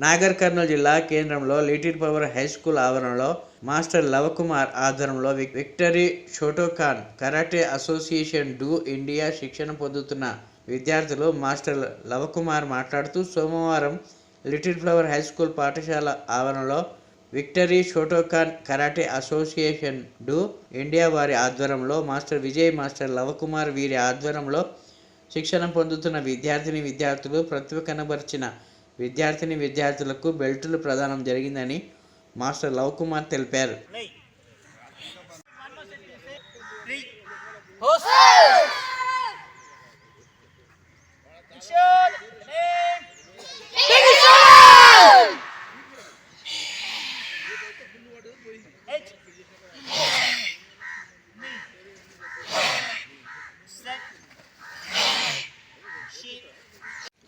నాగర్ కర్నూలు జిల్లా కేంద్రంలో little power high school ఆవరణలో మాస్టర్ లవకుమార్ ఆధ్వర్యంలో విక్- victory Shotokan karate association do India శిక్షణ పొందుతున్న విద్యార్థులు మాస్టర్ లవకుమార్ మాట్లాడుతూ సోమవారం లిటిల్ ఫ్లవర్ హై స్కూల్ పాఠశాల ఆవరణలో victory Shotokan karate association do India వారి ఆధ్వర్యంలో మాస్టర్ విజయ్ మాస్టర్ లవకుమార్ వీరి ఆధ్వర్యంలో శిక్షణ పొందుతున్న విద్యార్థిని విద్యార్థులు ప్రతిభ కనబరిచిన విద్యార్థిని విద్యార్థులకు బెల్టులు ప్రదానం జరిగిందని మాస్టర్ లవకుమార్ తెలిపారు.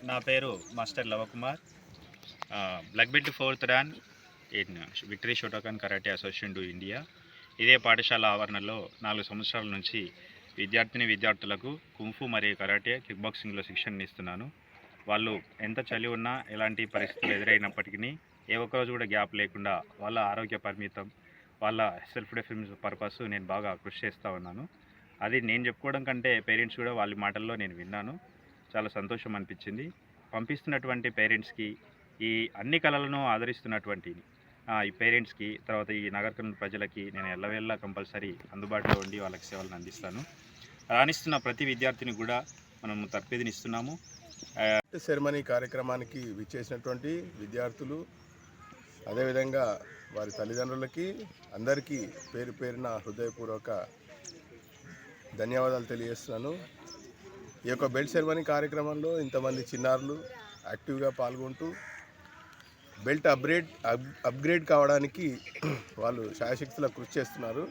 నా పేరు master Lavakumar. Black belt fourth Ryan in victory Shotokan karate association to India. ఇదే పాఠశాల ఆవరణలో నాలుగు సంవత్సరాల నుంచి విద్యార్థిని విద్యార్థులకు కుంఫు మరియు కరాటే కిక్ బాక్సింగ్లో శిక్షణ ఇస్తున్నాను. వాళ్ళు ఎంత చలి ఉన్నా ఎలాంటి పరిస్థితులు ఎదురైనప్పటికీ ఏ ఒక్క రోజు కూడా గ్యాప్ లేకుండా వాళ్ళ ఆరోగ్య పరిమితం వాళ్ళ సెల్ఫ్ డిఫెన్స్ పర్పస్ నేను బాగా కృషి చేస్తూ ఉన్నాను. అది నేను చెప్పుకోవడం కంటే పేరెంట్స్ కూడా వాళ్ళ మాటల్లో నేను విన్నాను. చాలా సంతోషం అనిపించింది. పంపిస్తున్నటువంటి పేరెంట్స్కి ఈ అన్ని కళలను ఆదరిస్తున్నటువంటి ఈ పేరెంట్స్కి తర్వాత ఈ నగరకం ప్రజలకి నేను ఎల్లవేళ్ళ కంపల్సరీ అందుబాటులో ఉండి వాళ్ళకి సేవలను అందిస్తాను. రాణిస్తున్న ప్రతి విద్యార్థిని కూడా మనం తర్ఫీదునిస్తున్నాము. సెరమనీ కార్యక్రమానికి విచ్చేసినటువంటి విద్యార్థులు అదేవిధంగా వారి తల్లిదండ్రులకి అందరికీ పేరు పేరున హృదయపూర్వక ధన్యవాదాలు తెలియజేస్తున్నాను. ఈ యొక్క బెల్ట్ సెరమనీ కార్యక్రమంలో ఇంతమంది చిన్నారులు యాక్టివ్గా పాల్గొంటూ బెల్ట్ అప్గ్రేడ్ అప్గ్రేడ్ కావడానికి వాళ్ళు శాయశక్తుల కృషి చేస్తున్నారు.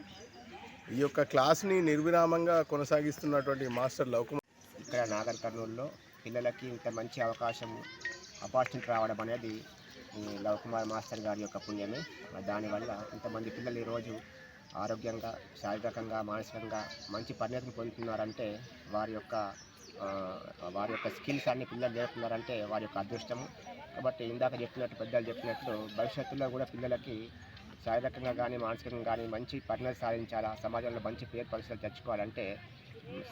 ఈ యొక్క క్లాస్ని నిర్విరామంగా కొనసాగిస్తున్నటువంటి మాస్టర్ లవకుమార్ ఇక్కడ నాగర్ కర్నూలులో పిల్లలకి ఇంత మంచి అవకాశం అపార్చునిటీ రావడం అనేది ఈ లవకుమార్ మాస్టర్ గారి యొక్క పుణ్యమే. దానివల్ల ఇంతమంది పిల్లలు ఈరోజు ఆరోగ్యంగా శారీరకంగా మానసికంగా మంచి పరిణతిని పొందుతున్నారంటే వారి యొక్క వారి యొక్క స్కిల్స్ అన్ని పిల్లలు నేర్పుతున్నారంటే వారి యొక్క అదృష్టము. కాబట్టి ఇందాక చెప్పినట్టు పెద్దలు చెప్పినట్లు భవిష్యత్తులో కూడా పిల్లలకి శారీరకంగా కానీ మానసికంగా కానీ మంచి పరిణతి సాధించాలా సమాజంలో మంచి పేరు పరిస్థితులు తెచ్చుకోవాలంటే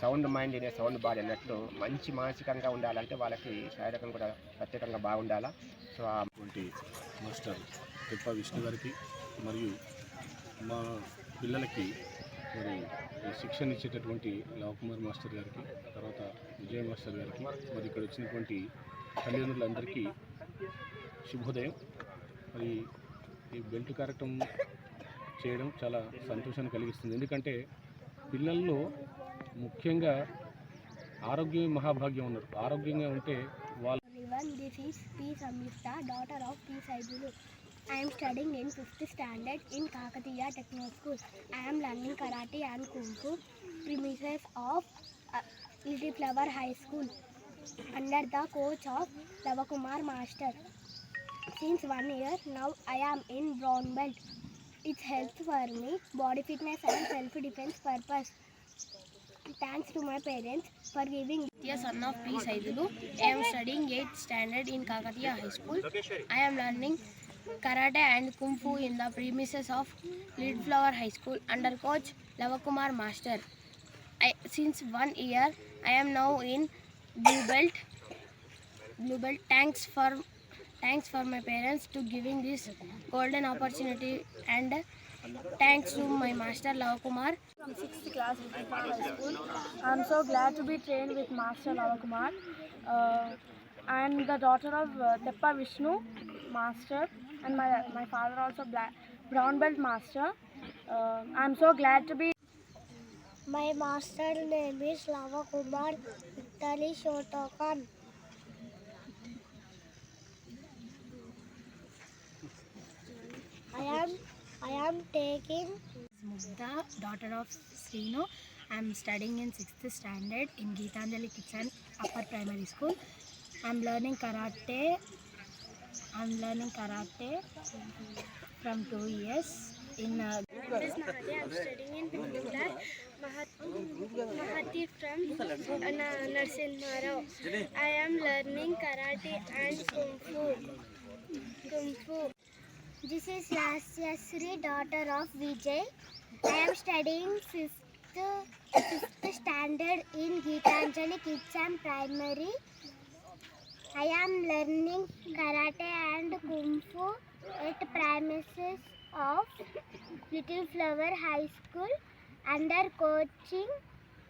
సౌండ్ మైండ్ అనే సౌండ్ బాడీ అన్నట్లు మంచి మానసికంగా ఉండాలంటే వాళ్ళకి శారీరకంగా కూడా ప్రత్యేకంగా బాగుండాలా. సో అటువంటి వంటి మాస్టర్ తిప్ప విష్ణు గారికి మరియు మా పిల్లలకి మరి శిక్షణ ఇచ్చేటటువంటి లవకుమార్ మాస్టర్ గారికి తర్వాత విజయ మాస్టర్ గారికి మరి ఇక్కడ వచ్చినటువంటి తల్లిదండ్రులందరికీ శుభోదయం. మరి ఈ బెల్ట్ కార్యక్రమం చేయడం చాలా సంతోషాన్ని కలిగిస్తుంది. ఎందుకంటే పిల్లల్లో ముఖ్యంగా ఆరోగ్యం మహాభాగ్యం ఉన్నారు ఆరోగ్యంగా ఉంటే వాళ్ళు డాటర్ ఆఫ్ is సైజులు I am studying in 5th standard in Kakatiya Techno School. I am learning karate and kung fu premises of uh, Little Flower High School under the coach of Lavakumar Master. Since one year now I am in brown belt. It helps for me body fitness and self-defense purpose. Thanks to my parents for giving Satya, son of P. I am studying 8th standard in Kakatiya High School. I am learning karate and kung fu in the premises of Little Flower High School under coach Lavakumar Master. I, since one year, I am now in blue belt. Blue belt. Thanks for thanks for my parents to giving this golden opportunity and thanks to my master Lavakumar. from 6th class with High School. I'm so glad to be trained with Master Lavakumar. Uh, I'm the daughter of uh, Teppa Vishnu Master and my, my father also black, brown belt master. Uh, I'm so glad to be My master name is Lava Kumar Vitali Shotokan. I am I am taking Mugda, daughter of Srinu. I'm studying in 6th standard in Geetanjali Kitchen Upper Primary School. I'm learning karate. I'm learning karate from two years in uh. I'm studying in Mahati from uh. I am learning karate and kung fu. Kung Fu. This is Lasyasri, daughter of Vijay. I am studying fifth, fifth standard in Geetanjali Kids and Primary. I am learning karate and kung fu at premises of Little Flower High School under coaching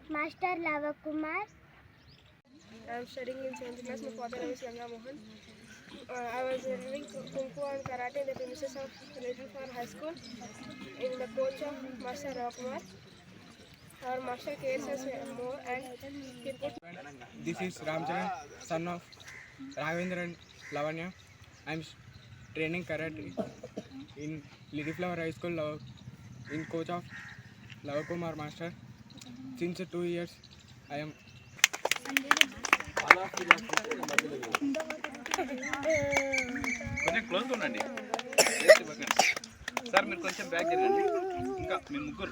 Master Lavakumar. I am studying in 7th class. My father is Ganga Mohan. Uh, I was learning Kung Fu and Karate in the premises of Little Flower High School in the coach of Master Rakumar. Our master cares us more and he puts This is Ramcharan, son of Raghavendran Lavanya I'm training correct in little flower high school Lava in coach of Lavakumar master since two years I'm కొంచెం close ఉండండి sir మీరు కొంచెం back తిరగండి ఇంకా మీ ముగ్గురు